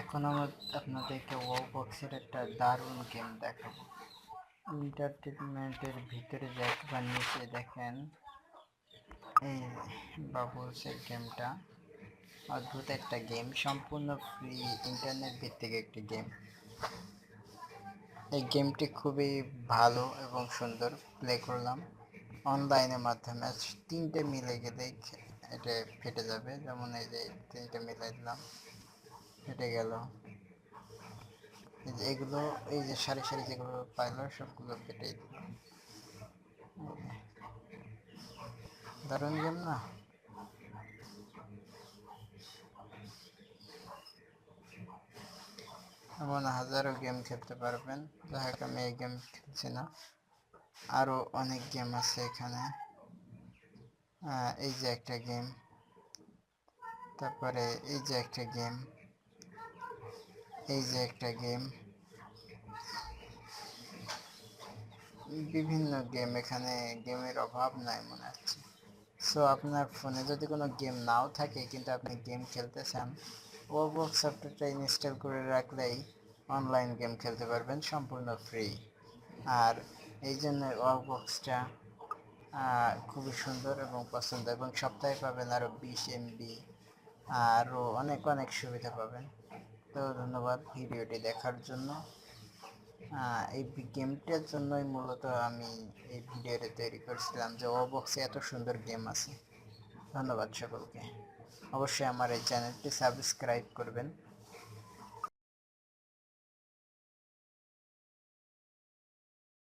এখন আমরা আপনাদেরকে ও বক্সের একটা দারুণ গেম দেখাবো। এন্টারটেনমেন্টের ভিতরে দেখ নিচে দেখেন, এই বাবুলসের গেমটা অদ্ভুত একটা গেম সম্পূর্ণ ফ্রি ইন্টারনেট ভিত্তিক একটি গেম এই গেমটি খুবই ভালো এবং সুন্দর প্লে করলাম। অনলাইনের মাধ্যমে তিনটে মিলে গেলে এটা ফেটে যাবে। যেমন এই যে তিনটে মিলাই দিলাম। ফেটে গেল। এই যে এগুলো, এই যে সারি সারি যেগুলো পাইলো, সবগুলো কেটে দিল দারুণ গেম না? এমন হাজারো গেম খেলতে পারবেন। যাই আমি এই গেম খেলছি না। আরও অনেক গেম আছে এখানে। এই যে একটা গেম। তারপরে এই যে একটা গেম। এই যে একটা গেম বিভিন্ন গেম এখানে গেমের অভাব নাই মনে হচ্ছে। সো আপনার ফোনে যদি কোনো গেম নাও থাকে, কিন্তু আপনি গেম খেলতে চান ওবক্স সফটওয়্যারটা ইনস্টল করে রাখলেই অনলাইন গেম খেলতে পারবেন সম্পূর্ণ ফ্রি আর এই জন্য ওবক্সটা খুবই সুন্দর এবং পছন্দ, এবং সপ্তাহে পাবেন আরও বিশ এমবি আরও অনেক অনেক সুবিধা পাবেন। তো ধন্যবাদ ভিডিওটি দেখার জন্য। এই গেমটার জন্যই মূলত আমি এই ভিডিওটি তৈরি করেছিলাম যে ও বক্সে এত সুন্দর গেম আছে। ধন্যবাদ সকলকে। অবশ্যই আমার এই চ্যানেলটি সাবস্ক্রাইব করবেন।